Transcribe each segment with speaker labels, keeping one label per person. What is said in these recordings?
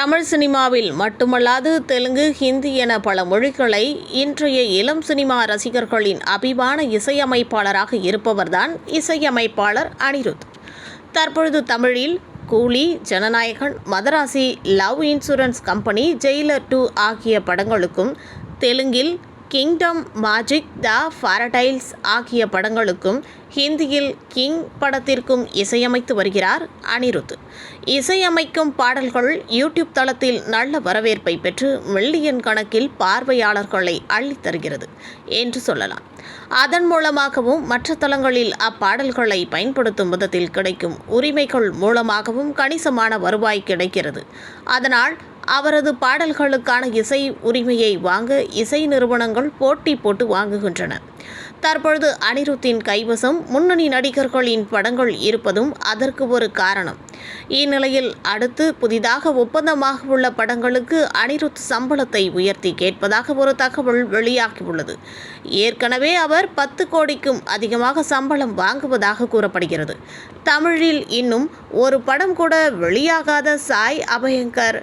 Speaker 1: தமிழ் சினிமாவில் மட்டுமல்லாது தெலுங்கு ஹிந்தி என பல மொழிகளை இன்றைய இளம் சினிமா ரசிகர்களின் அபிமான இசையமைப்பாளராக இருப்பவர்தான் இசையமைப்பாளர் அனிருத். தற்பொழுது தமிழில் Coolie Jananayagan Madharasi love insurance company Jailer two ஆகிய படங்களுக்கும் தெலுங்கில் கிங்டம் மாஜிக் த பாரடைல்ஸ் ஆகிய படங்களுக்கும் ஹிந்தியில் கிங் படத்திற்கும் இசையமைத்து வருகிறார் அனிருத். இசையமைக்கும் பாடல்கள் யூடியூப் தளத்தில் நல்ல வரவேற்பை பெற்று மில்லியன் கணக்கில் பார்வையாளர்களை அள்ளித் தருகிறது என்று சொல்லலாம். அதன் மூலமாகவும் மற்ற தளங்களில் அப்பாடல்களை பயன்படுத்தும் விதத்தில் கிடைக்கும் உரிமைகள் மூலமாகவும் கணிசமான வருவாய் கிடைக்கிறது. அதனால் அவரது பாடல்களுக்கான இசை உரிமையை வாங்க இசை நிறுவனங்கள் போட்டி போட்டு வாங்குகின்றன. தற்பொழுது அனிருத்தின் கைவசம் முன்னணி நடிகர்களின் படங்கள் இருப்பதும் அதற்கு ஒரு காரணம். இந்நிலையில் அடுத்து புதிதாக ஒப்பந்தமாக உள்ள படங்களுக்கு அனிருத் சம்பளத்தை உயர்த்தி கேட்பதாக ஒரு தகவல் வெளியாகியுள்ளது. ஏற்கனவே அவர் பத்து கோடிக்கும் அதிகமாக சம்பளம் வாங்குவதாக கூறப்படுகிறது. தமிழில் இன்னும் ஒரு படம் கூட வெளியாகாத சாய் அபயங்கர்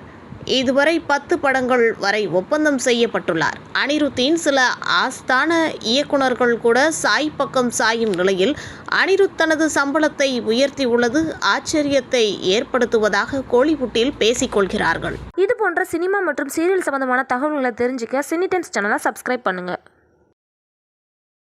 Speaker 1: இதுவரை பத்து படங்கள் வரை ஒப்பந்தம் செய்யப்பட்டுள்ளார். அனிருத்தின் சில ஆஸ்தான இயக்குனர்கள் கூட சாய் பக்கம் சாயும் நிலையில் அனிருத் தனது சம்பளத்தை உயர்த்தி உள்ளது ஆச்சரியத்தை ஏற்படுத்துவதாக கோலிவுட்டில் பேசிக்கொள்கிறார்கள்
Speaker 2: இது போன்ற சினிமா மற்றும் சீரியல் சம்பந்தமான தகவல்களை தெரிஞ்சுக்க சினிடென்ஸ் சேனலை சப்ஸ்கிரைப் பண்ணுங்கள்